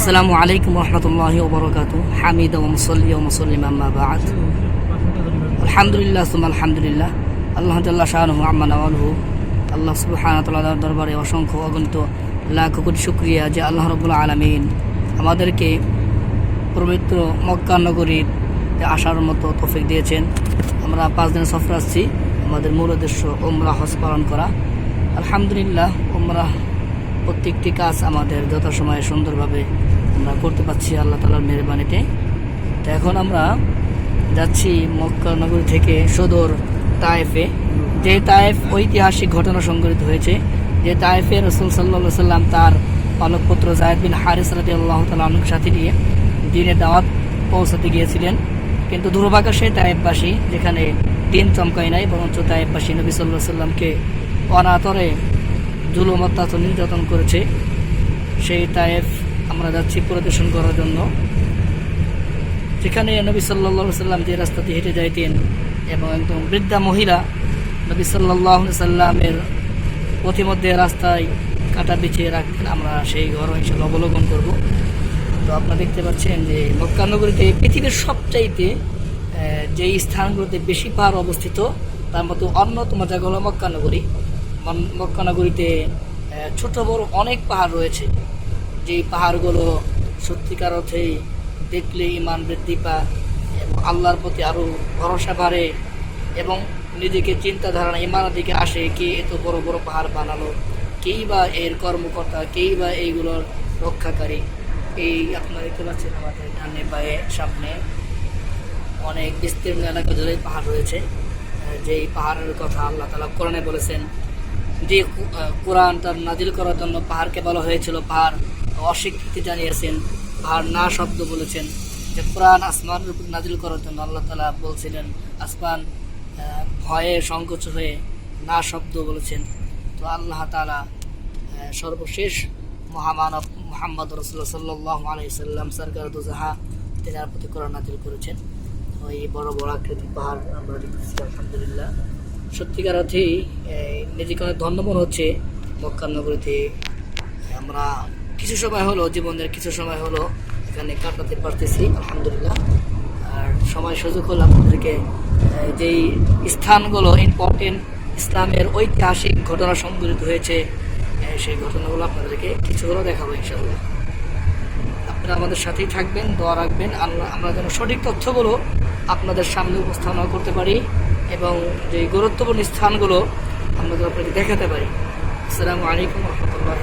আসসালামু আলাইকুম রহমতুল্লাহ ওবরকাত হামিদ ওমসল্লি ওমসল্লিম আম্মা বাদ। আলহামদুলিল্লাহ সুম আলহামদুলিল্লাহ। আল্লাহ তাল্লাহ শাহনু আম্মা নওয়ালহু। আল্লাহ সুবহান তাল্লাহ দরবারে অসংখ্য অগণিত লাখ কোটি শুক্রিয়া যে আল্লাহ রবুল্লা আলমিন আমাদেরকে পবিত্র মক্কা নগরীর আসার মতো তৌফিক দিয়েছেন। আমরা পাঁচ দিন সফর আসছি। আমাদের মূল উদ্দেশ্য ওমরা হজ পালন করা। আলহামদুলিল্লাহ ওমরা প্রত্যেকটি কাজ আমাদের যথাসময়ে সুন্দরভাবে আমরা করতে পারছি আল্লাহ তালার মেহরবানিতে। তো এখন আমরা যাচ্ছি মক্কা নগরী থেকে সদর তায়েফে। যে তায়েফ ঐতিহাসিক ঘটনা সংঘটিত হয়েছে, যে তায়েফে রসুল সাল্লা সাল্লাম তার পালক পুত্র জায়দ বিন হারিস রাজি আল্লাহ তালুর সাথে নিয়ে দিনে দাওয়াত পৌঁছাতে গিয়েছিলেন। কিন্তু দুর্ভাগ্য তায়েববাসী যেখানে দিন চমকায় নাই, বরঞ্চ তায়েববাসী নবী সাল্লাহ সাল্লামকে অনাতরে জুলুম অত্যাচার নির্যাতন করেছে, সেই তায়েফ আমরা যাচ্ছি পরিদর্শন করার জন্য। যেখানে নবী সাল্লা সাল্লাম যে রাস্তা দিয়ে হেঁটে যাইতেন এবং একদম বৃদ্ধা মহিলা নবী সাল্লাহ সাল্লামের পথিমধ্যে রাস্তায় কাটা বিছিয়ে রাখতেন, আমরা সেই ঘর হিসেবে অবলোকন করব। তো আপনারা দেখতে পাচ্ছেন যে মক্কা নগরীতে পৃথিবীর সবচাইতে যেই স্থানগুলোতে বেশি পাহাড় অবস্থিত, তার মতো অন্যতম জায়গা হলো মক্কা নগরী মক্কা নগরীতে আহ, ছোট বড় অনেক পাহাড় রয়েছে। যেই পাহাড়গুলো সত্যিকার অর্থেই দেখলে ইমান বৃদ্ধি পায় এবং আল্লাহর প্রতি আরও ভরসা বাড়ে এবং নিজেকে চিন্তাধারণা ইমানের দিকে আসে কে এত বড় বড় পাহাড় বানালো কেই বা এর কর্মকর্তা কেই বা এইগুলোর রক্ষাকারী। এই আপনারা দেখতে পাচ্ছেন আমাদের ডানে বায়ে সামনে অনেক বিস্তীর্ণ এলাকা জুড়ে পাহাড় রয়েছে। যেই পাহাড়ের কথা আল্লাহ তালা কোরআনে বলেছেন যে কোরআন তার নাজিল করার জন্য পাহাড়কে বলা হয়েছিল, পাহাড় অস্বীকৃতি জানিয়েছেন, পাহাড় না শব্দ বলেছেন, যে কোরআন আসমানের উপর নাজিল করার জন্য আল্লাহ তালা বলছিলেন, আসমান ভয়ে সংকোচ হয়ে না শব্দ বলেছেন। তো আল্লাহ তালা সর্বশেষ মহামানব মোহাম্মদ রসুল্লাহ সাল্লাহ আলাইসাল্লাম সরকার দুজাহা তেনার প্রতি কোরআন নাজিল করেছেন। ওই বড় বড় আকৃতির পাহাড় আমরা দেখতেছি, আলহামদুলিল্লাহ। সত্যিকার অর্থেই নিজেকে অনেক ধন্য মনে হচ্ছে মক্কা নগরীতে। আমরা কিছু সময় হলো, জীবনের কিছু সময় হলো, এখানে কাটাতে পারতেছি, আলহামদুলিল্লাহ। আর সময় সুযোগ হলো আপনাদেরকে যেই স্থানগুলো ইম্পর্টেন্ট ইসলামের ঐতিহাসিক ঘটনা সংঘটিত হয়েছে সেই ঘটনাগুলো আপনাদেরকে কিছু হলেও দেখাবো ইনশাল্লাহ আপনারা আমাদের সাথেই থাকবেন, দোয়া রাখবেন। আমরা যেন সঠিক তথ্যগুলো আপনাদের সামনে উপস্থাপনা করতে পারি। এবং যে গুরুত্বপূর্ণ স্থানগুলো আমরা আপনাকে দেখাতে পারি। আসসালামু আলাইকুম রহমতুল্লাহ